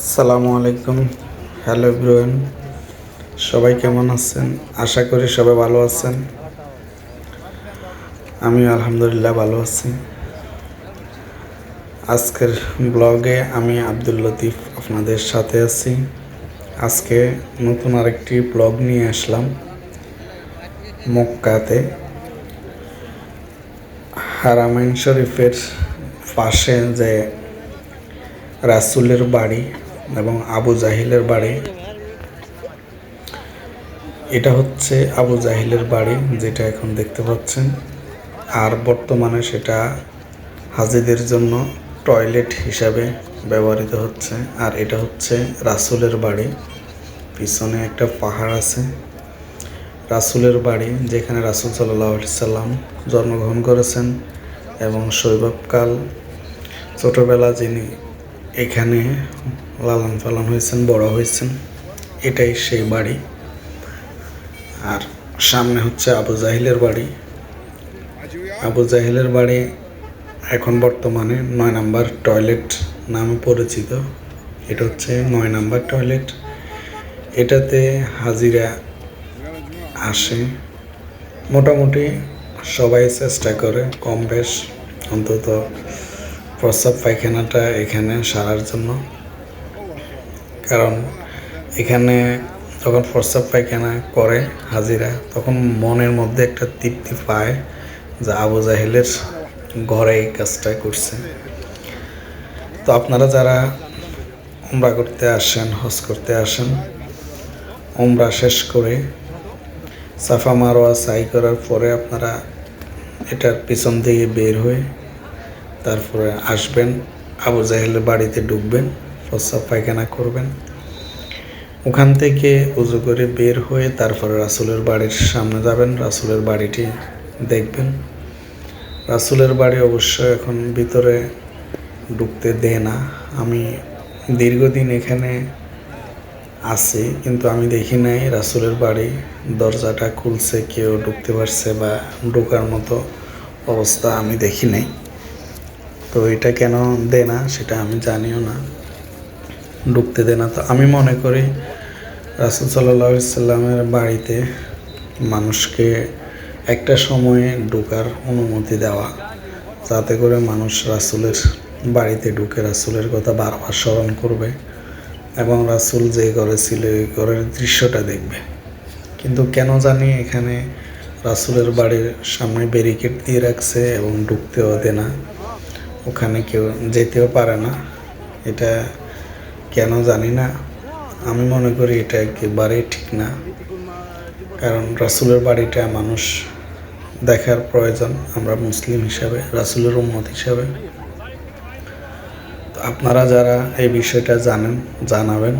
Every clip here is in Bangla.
আসসালামু আলাইকুম। হ্যালো এভরিওয়ান সবাই কেমন আছেন? আশা করি সবাই ভালো আছেন। আমি আলহামদুলিল্লাহ ভালো আছি। আজকের ব্লগে আমি আব্দুল লতিফ আপনাদের সাথে আছি। আজকে নতুন আরেকটি ব্লগ নিয়ে আসলাম মক্কাতে। হারামাইন শরীফের পাশে যে রাসুলের বাড়ি এবং আবু জাহিলের বাড়ি। এটা হচ্ছে আবু জাহিলের বাড়ি, যেটা এখন দেখতে পাচ্ছেন। আর বর্তমানে সেটা হাজিদের জন্য টয়লেট হিসাবে ব্যবহৃত হচ্ছে। আর এটা হচ্ছে রাসুলের বাড়ি। পিছনে একটা পাহাড় আছে। রাসুলের বাড়ি, যেখানে রাসুল সাল্লাহ সাল্লাম জন্মগ্রহণ করেছেন। এবং শৈশবকাল ছোটোবেলা যিনি এখানে লালন পালন হয়েছেন, বড় হয়েছেন। এটাই সেই বাড়ি। আর সামনে হচ্ছে আবু জাহিলের বাড়ি। আবু জাহিলের বাড়ি এখন বর্তমানে নয় নাম্বার টয়লেট নামে পরিচিত। এটা হচ্ছে নয় নাম্বার টয়লেট। এটাতে হাজিরা আসে। মোটামুটি সবাই চেষ্টা করে কম বেশ। অন্তত প্রস্রাব পায়খানাটা এখানে সারার জন্য। কারণ এখানে যখন প্রস্রাব পায়খানা করে হাজিরা, তখন মনের মধ্যে একটা তৃপ্তি পায় যে আবু জাহেলের ঘরে এই কাজটা করছে। তো আপনারা যারা উমরা করতে আসেন, হজ করতে আসেন, উমরা শেষ করে সাফা মারোয়া সাই করার পরে আপনারা এটার পিছন থেকে বের হয়ে তারপরে আসবেন, আবু জাহেলের বাড়িতে ঢুকবেন, প্রস্রাব পায়খানা করবেন। ওখান থেকে উজু করে বের হয়ে তারপরে রাসুলের বাড়ির সামনে যাবেন, রাসুলের বাড়িটি দেখবেন। রাসুলের বাড়ি অবশ্য এখন ভিতরে ঢুকতে দেয় না। আমি দীর্ঘদিন এখানে আছি, কিন্তু আমি দেখি নাই রাসুলের বাড়ি দরজাটা খুলছে, কেউ ঢুকতে পারছে বা ঢোকার মতো অবস্থা আমি দেখি নাই। তো এটা কেন দেয় না, সেটা আমি জানিও না, ঢুকতে দেয় না। তো আমি মনে করি রাসুল সাল্লাহ সাল্লামের বাড়িতে মানুষকে একটা সময়ে ঢোকার অনুমতি দেওয়া, যাতে করে মানুষ রাসুলের বাড়িতে ঢুকে রাসুলের কথা বারবার স্মরণ করবে এবং রাসুল যে ঘরে ছিল এই ঘরের দৃশ্যটা দেখবে। কিন্তু কেন জানি এখানে রাসুলের বাড়ির সামনে ব্যারিকেড দিয়ে রাখছে এবং ঢুকতেও দেয় না। ওখানে কেউ যেতেও পারে না। এটা কেন জানি না। আমি মনে করি এটা একেবারেই ঠিক না। কারণ রাসুলের বাড়িটা মানুষ দেখার প্রয়োজন। আমরা মুসলিম হিসাবে, রাসুলের উম্মত হিসাবে। তো আপনারা যারা এই বিষয়টা জানেন, জানাবেন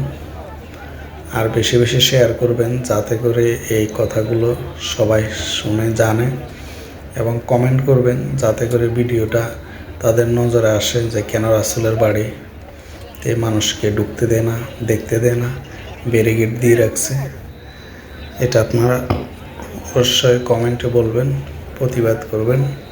আর বেশি বেশি শেয়ার করবেন যাতে করে এই কথাগুলো সবাই শুনে, জানে এবং কমেন্ট করবেন যাতে করে ভিডিওটা তাদের নজরে আসে যে, কেন রাসুলের বাড়ি? তে মানুষকে ঢুকতে দেয় না, দেখতে দেয় না ব্যারিগেড দিয়ে রাখছে। এটা আপনারা অবশ্যই কমেন্টে বলবেন, প্রতিবাদ করবেন।